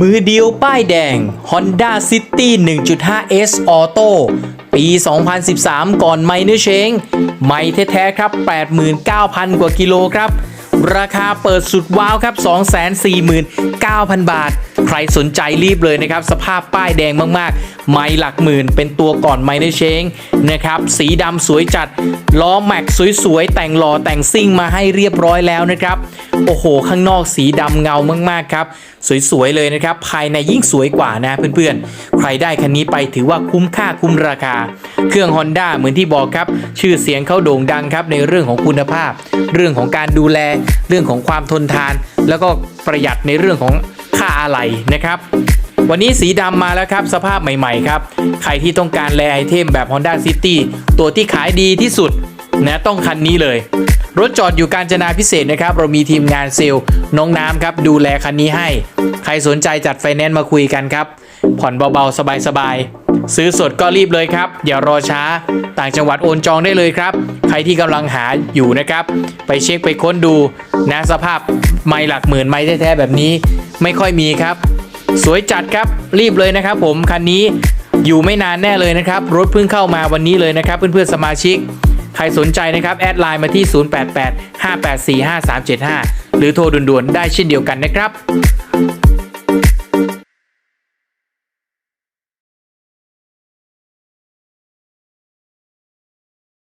มือเดียวป้ายแดง Honda City 1.5S Auto ปี 2013 ก่อนไม่เนื้อเชง ไม่แท้ๆครับ 89,000 กว่ากิโลครับ ราคาเปิดสุดว้าวครับ 249,000 บาท ใครสนใจรีบเลยนะครับ สภาพป้ายแดงมากๆ ไม่หลักหมื่น เป็นตัวก่อนไม่ได้เชงนะครับ สีดำสวยจัด ล้อแม็กสวยๆ แต่งหล่อแต่งซิ่งมาให้เรียบร้อยแล้วนะครับ โอ้โห ข้างนอกสีดำเงามากๆครับ สวยๆ เลยนะครับ ภายในยิ่งสวยกว่านะเพื่อนๆ ใครได้คันนี้ไปถือว่าคุ้มค่าคุ้มราคา เครื่อง Honda เหมือนที่บอกครับ ชื่อเสียงเขาโด่งดังครับในเรื่องของคุณภาพ เรื่องของการดูแล เรื่องของความทนทาน แล้วก็ประหยัดในเรื่องของ ค่าอะไหล่นะครับ วันนี้สีดำมาแล้วครับสภาพใหม่ๆครับ ใครที่ต้องการแลไอเทมแบบ Honda City ตัวที่ขายดีที่สุดนะต้องคันนี้เลย รถจอดอยู่การจนาพิเศษนะครับ เรามีทีมงานเซลล์น้องน้ำครับดูแลคันนี้ให้ ใครสนใจจัดไฟแนนซ์มาคุยกันครับ ผ่อนเบาๆ สบายๆซื้อสดก็รีบเลยครับ อย่ารอช้า ต่างจังหวัดโอนจองได้เลยครับ ใครที่กำลังหาอยู่นะครับ ไปเช็คไปค้นดูนะสภาพ ไม่หลักหมื่นไม่แท้ๆแบบนี้ไม่ค่อยมีครับ สวยจัดครับรีบเลยนะครับ ผมคันนี้อยู่ไม่นานแน่เลยนะครับ รถเพิ่งเข้ามาวันนี้เลยนะครับ เพื่อนๆสมาชิก ใครสนใจนะครับ แอดไลน์มาที่ 0885845375 หรือโทรด่วนๆได้เช่นเดียวกันนะครับ